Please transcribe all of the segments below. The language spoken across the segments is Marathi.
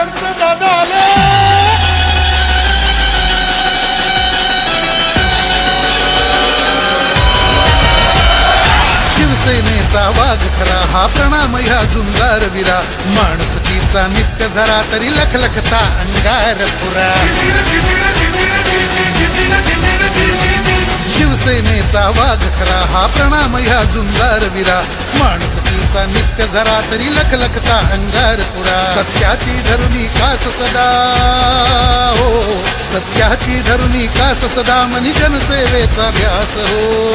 आमचं दादा आले. शिवसेनेचा वाघ खरा हा प्रणाम ह्या झुंगार विरा. तिचा नित्य झरा तरी लखलखता अंगार पुरा. शिवसेनेचा वाघ खरा हा प्रणाम ह्या झुंगार विरा. माणूस माणुसकीचा नित्य जरा तरी लखलखता अंगार पुरा सत्याची धरुणी कास सदा हो सत्याची धरुणी कास सदा मनी जनसेवेचा ध्यास हो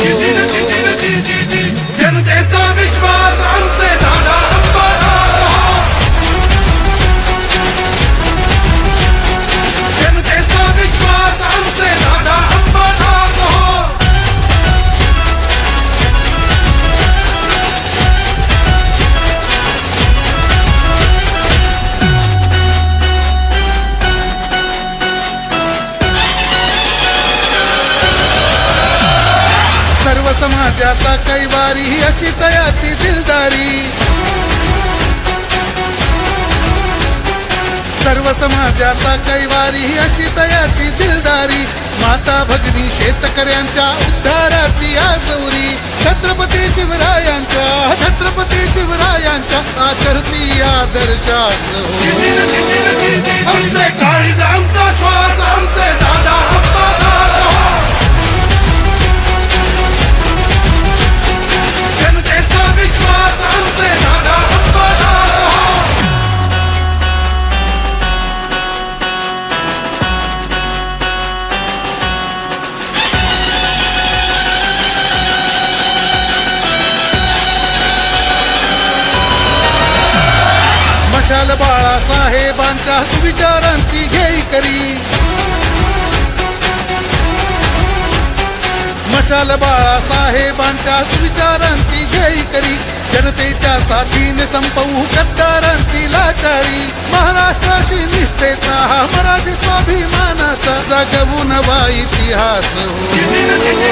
जनतेचा विश्वास सर्व समाजाचा कैवारी ही अशी तयाची दिलदारी. सर्व समाजाचा कैवारी ही अशी तयाची दिलदारी. माता भगिनी शेतकऱ्यांच्या उद्धाराची आजवरी. छत्रपती शिवरायांच्या छत्रपती शिवरायांच्या आचरती आदर्श मशाल बाळासाहेबांच्या सुविचारांची घेई करी. मशाल बाळासाहेबांच्या सुविचारांची घेई करी. जनतेच्या साथीने संपवू गद्दारांची लाचारी. महाराष्ट्राशी निष्ठेचा हा मराठी स्वाभिमानाचा जगवू नवा इतिहास. हो.